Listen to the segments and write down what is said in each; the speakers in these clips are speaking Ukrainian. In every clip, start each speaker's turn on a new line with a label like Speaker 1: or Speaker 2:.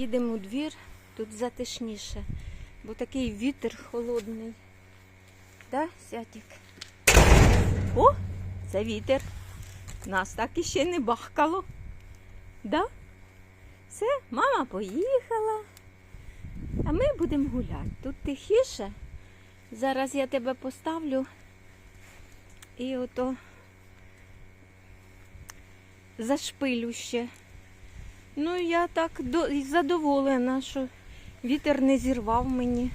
Speaker 1: Їдемо у двір, тут затишніше, бо такий вітер холодний. Да, Святік? О, це вітер. Нас так іще не бахкало. Да? Все, мама поїхала. А ми будемо гуляти. Тут тихіше. Зараз я тебе поставлю. І ото зашпилю ще. Ну, я так до... задоволена, що вітер не зірвав мені.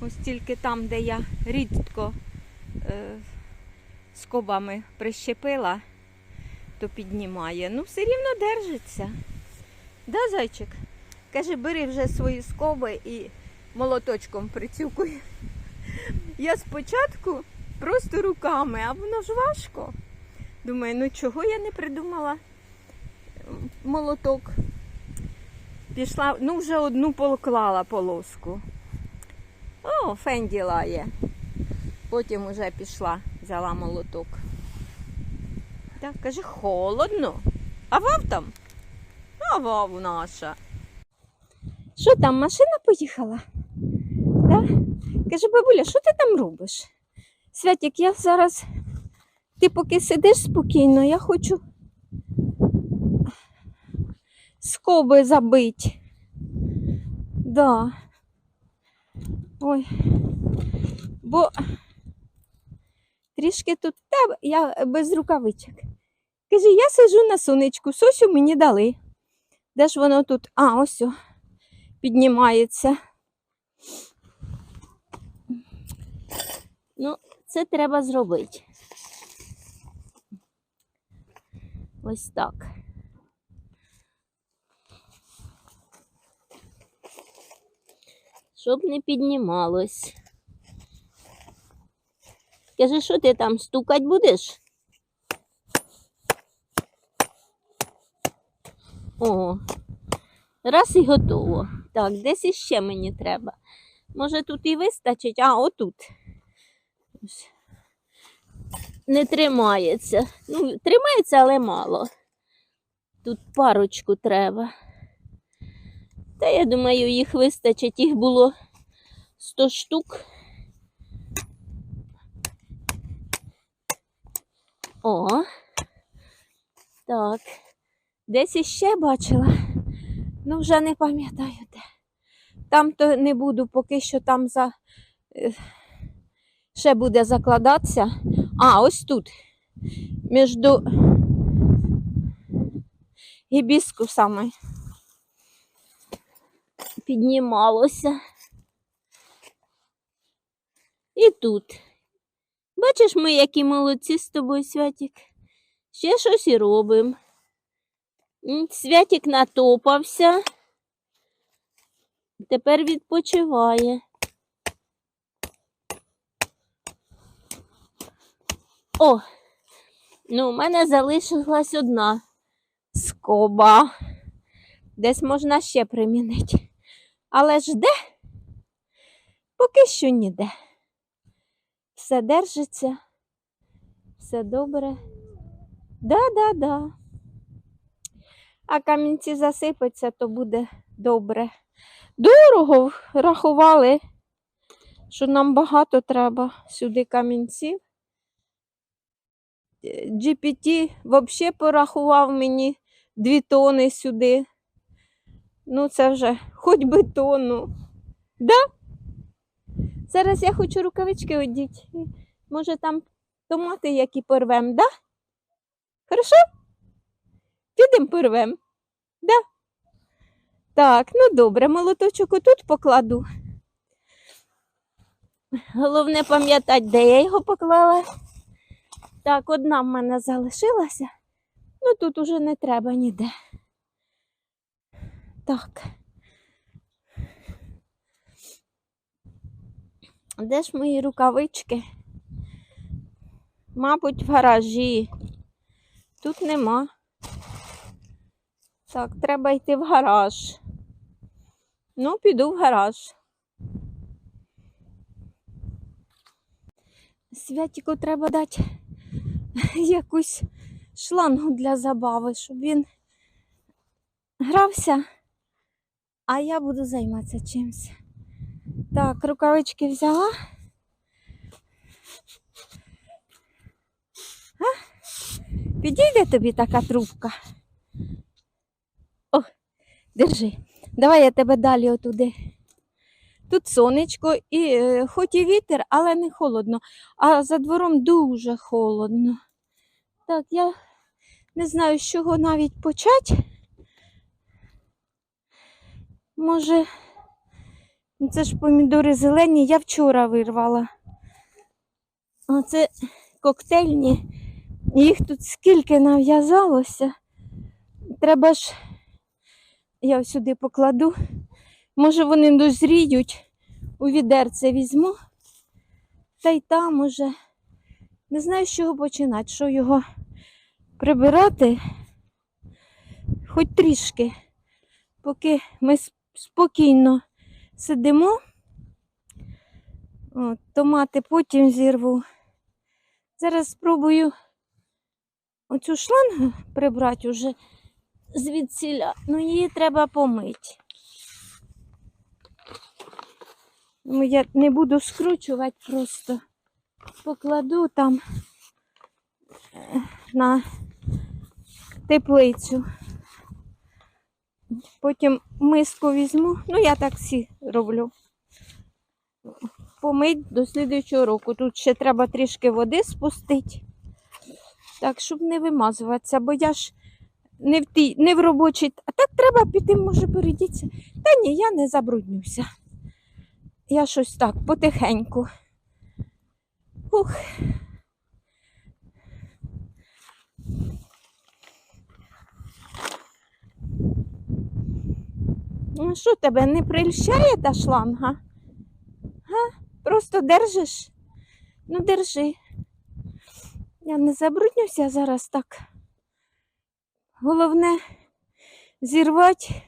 Speaker 1: Ось тільки там, де я рідко е, скобами прищепила, то піднімає. Ну, все рівно держиться. Да, зайчик? Каже, бери вже свої скоби і молоточком прицюкуй. Я спочатку просто руками, а воно ж важко. Думаю, ну чого я не придумала молоток. Пішла, ну вже одну поклала полоску. О, Фенді лає. Потім уже пішла, взяла молоток. Так, каже, холодно. А вав там? А вав наша. Що там, машина поїхала? Да? Каже, бабуля, що ти там робиш? Святік, я зараз. Ти поки сидиш спокійно, я хочу скоби забить. Да. Ой. Бо трішки тут та я без рукавичок. Каже, я сижу на сонечку, сосю мені дали. Де ж воно тут? А, ось о, піднімається. Ну, це треба зробити. Ось так. Щоб не піднімалось. Скажи, що ти там стукать будеш? О, раз і готово. Так, десь іще мені треба. Може тут і вистачить, а отут. Не тримається. Ну, тримається, але мало. Тут парочку треба. Та я думаю, їх вистачить. Їх було 100 штук. О. Так. Десь іще бачила. Ну, вже не пам'ятаю де. Там то не буду, поки що там за. е, Ще буде закладатися. А, ось тут. Між гібіскусами піднімалося. І тут. Бачиш, ми які молодці з тобою, Святік. Ще щось і робимо. Святік натопався. Тепер відпочиває. О, ну, у мене залишилась одна скоба. Десь можна ще примінити. Але ж де? Поки що ніде. Все держиться, все добре. Да-да-да. А камінці засипаться, то буде добре. Дорого рахували, що нам багато треба сюди камінців. Е, GPT взагалі порахував мені дві тони сюди. Ну, це вже хоч би тонну. Да? Зараз я хочу рукавички одіти. Може там томати які порвем, да? Хорошо? Підемо порвем. Да? Так, ну добре, молоточок отут покладу. Головне пам'ятати, де я його поклала. Так, одна в мене залишилася. Ну тут уже не треба ніде. Так. Де ж мої рукавички? Мабуть, в гаражі. Тут нема. Так, треба йти в гараж. Ну, піду в гараж. Святіку треба дати якусь шлангу для забави, щоб він грався А я буду займатися чимось. Так, рукавички взяла. А? Підійде тобі така трубка. О, держи. Давай я тебе далі отуди. Тут сонечко і е, хоч і вітер, але не холодно. А за двором дуже холодно. Так, я не знаю, з чого навіть почати. Може, це ж помідори зелені, я вчора вирвала. Оце коктейльні. Їх тут скільки нав'язалося. Треба ж, я сюди покладу. Може, вони дозріють, у відерце візьму. Та й там уже. Не знаю, з чого починати, що його прибирати. Хоч трішки, поки ми спокійно сидимо. От, томати потім зірву. Зараз спробую оцю шлангу прибрати уже звідсіля. Ну, її треба помити. Ну, я не буду скручувати просто. Покладу там е, на теплицю. Потім миску візьму. Ну, я так всі роблю. Помить до слідуючого року. Тут ще треба трішки води спустити. Так, щоб не вимазуватися, бо я ж не в, тій, не в робочій. А так треба піти, може, перейдіться. Та ні, я не забруднюся. Я щось так потихеньку. Ух. Ну, що тебе не прильщає та шланга? Га? Просто держиш? Ну, держи. Я не забруднюся зараз так. Головне зірвати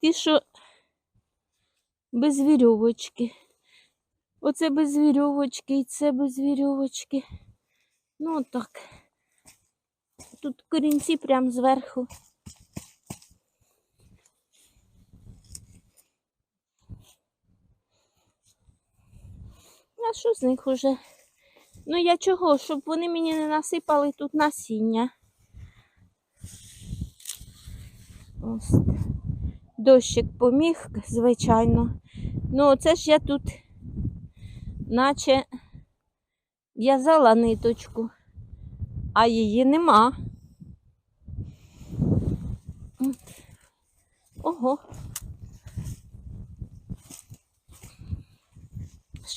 Speaker 1: ті, що без вірьовочки. Оце без вірьовочки і це без вірьовочки. Ну так. Тут корінці прямо зверху. А що з них уже? Ну я чого? Щоб вони мені не насипали тут насіння. Ось. Дощик поміг, звичайно. Ну, оце ж я тут, наче в'язала ниточку, а її нема. Ого.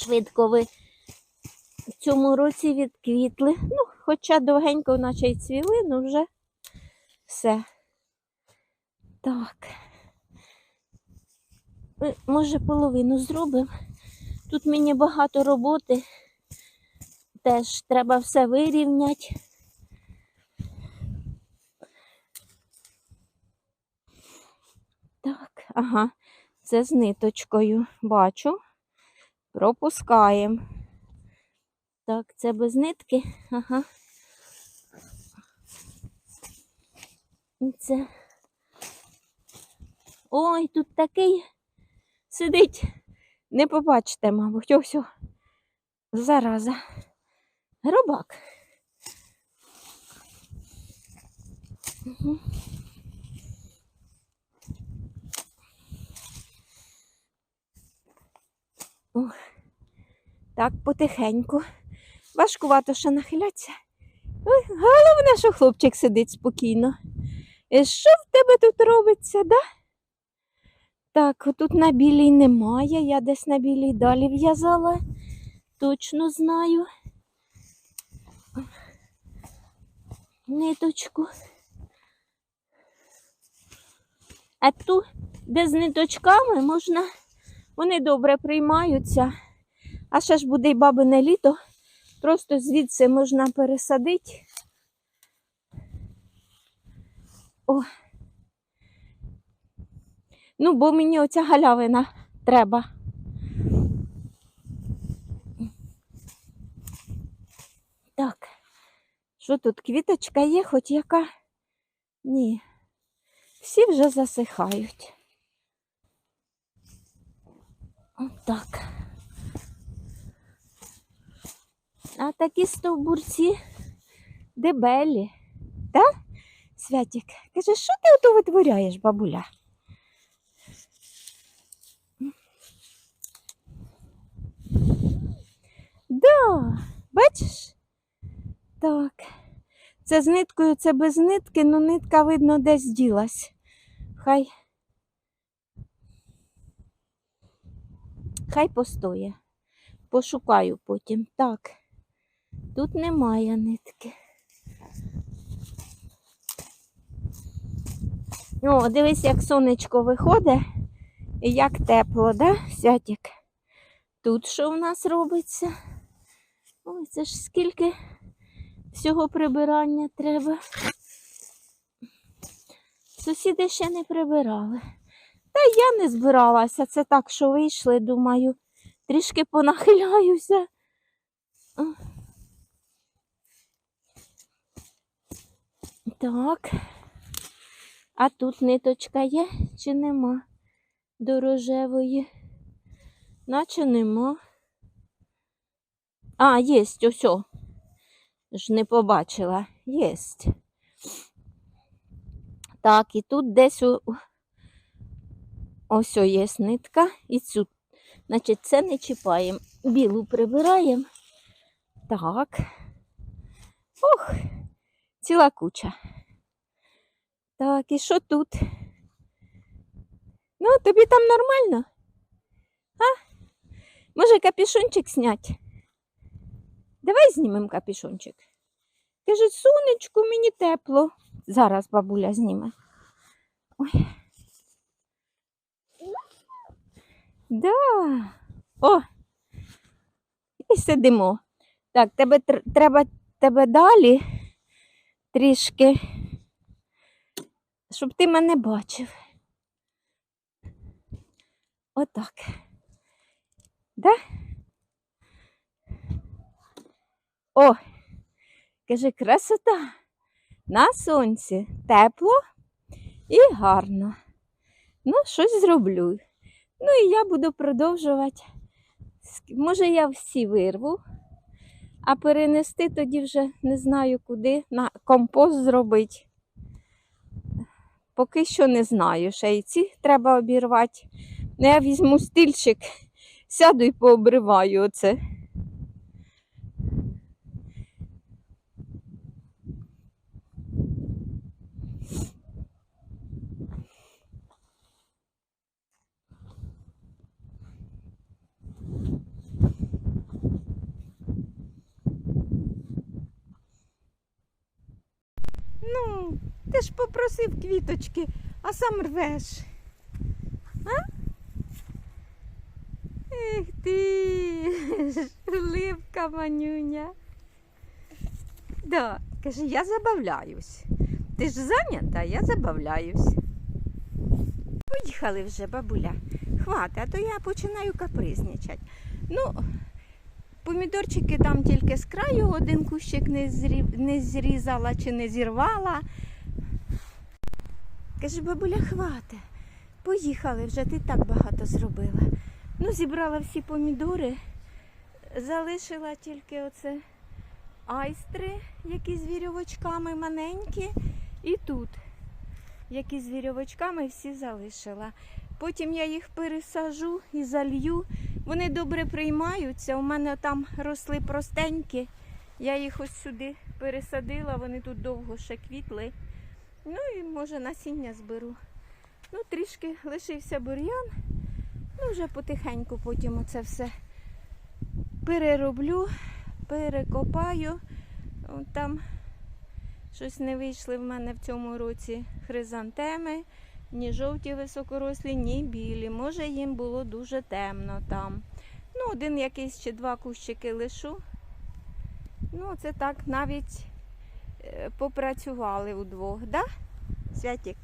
Speaker 1: Швидко ви в цьому році відквітли. Ну, хоча довгенько наче й цвіли, ну вже все. Так. Ми, може, половину зробимо. Тут мені багато роботи. Теж треба все вирівняти. Так, ага, це з ниточкою. Бачу. Пропускаємо. Так, це без нитки. Ага. І це. Ой, тут такий сидить. Не побачите, мабуть, ось. Зараза. Гробак. Мгм. Ох. Так, потихеньку. Важкувато ще нахилятися. Ой, головне, що хлопчик сидить спокійно. І що в тебе тут робиться, да? Так, тут на білій немає. Я десь на білій далі в'язала. Точно знаю. Ниточку. А ту, де з ниточками можна, вони добре приймаються. А ще ж буде й бабине літо. Просто звідси можна пересадити. О. Ну, бо мені оця галявина треба. Так. Що тут? Квіточка є, хоч яка? Ні. Всі вже засихають. Отак. А такі стовбурці дебелі. Так? Святік, каже, що ти ото витворяєш, бабуля? Да, бачиш? Так. Це з ниткою, це без нитки, але нитка, видно, десь ділась. Хай. Хай постоє. Пошукаю потім. Так. Тут немає нитки. О, дивись, як сонечко виходить і як тепло, да, Святік? Тут що в нас робиться? Ой, це ж скільки всього прибирання треба. Сусіди ще не прибирали. Та я не збиралася. Це так, що вийшли, думаю, трішки понахиляюся. Так. А тут ниточка є чи нема до рожевої? Наче нема. А, єсть, ось. Ж не побачила. Єсть. Так, і тут десь у... ось є нитка. І цю. Значить, це не чіпаємо. Білу прибираємо. Так. Ох, ціла куча. Так, і що тут? Ну, тобі там нормально? А? Може, капюшончик снять? Давай знімемо капюшончик. Каже, сонечку, мені тепло. Зараз бабуля зніме. Ой. Да. О! І сидимо. Так, тебе треба тебе далі трішки, щоб ти мене бачив. Отак. Да? О, каже, красота. На сонці тепло і гарно. Ну, щось зроблю. Ну і я буду продовжувати. Може, я всі вирву, а перенести тоді вже не знаю куди, на компост зробити. Поки що не знаю. Ще й ці треба обірвати. Ну, я візьму стільчик, сяду і пообриваю оце. Ну, ти ж попросив квіточки, а сам рвеш. А? Ех ти, ливка манюня. Да, каже, я забавляюсь. Ти ж зайнята, я забавляюсь. Поїхали вже, бабуля. Хвати, а то я починаю капризничати. Ну, помідорчики там тільки з краю один кущик не, зрів... не зрізала чи не зірвала. Каже, бабуля, хвати. Поїхали вже, ти так багато зробила. Ну, зібрала всі помідори, залишила тільки оце айстри, які з вірьовочками маленькі, і тут, які з вірьовочками всі залишила. Потім я їх пересажу і залью. Вони добре приймаються. У мене там росли простенькі. Я їх ось сюди пересадила, вони тут довго ще квітли. Ну і може насіння зберу. Ну, трішки лишився бур'ян. Ну, вже потихеньку потім оце все перероблю, перекопаю. Там щось не вийшли в мене в цьому році хризантеми, ні жовті високорослі, ні білі. Може, їм було дуже темно там. Ну, один якийсь чи два кущики лишу. Ну, це так навіть е, попрацювали удвох, да? Святік?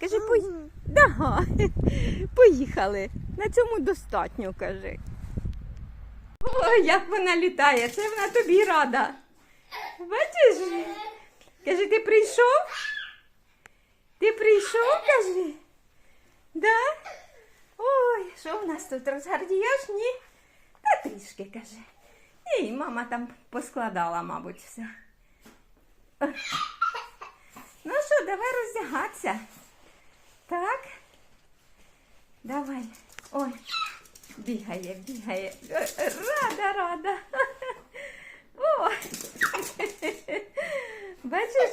Speaker 1: Кажи, пої... Да. Поїхали. На цьому достатньо, кажи. Ой, як вона літає, це вона тобі рада. Бачиш? Каже, ти прийшов? Ти прийшов, кажи? Да? Ой, Що в нас тут розгардіяш? Ні? Та трішки каже. Ні, мама там поскладала, мабуть, все. Ну що, давай роздягатися. Так. Давай. Ой, бігає, бігає. Е, Рада, рада. О! Бачиш?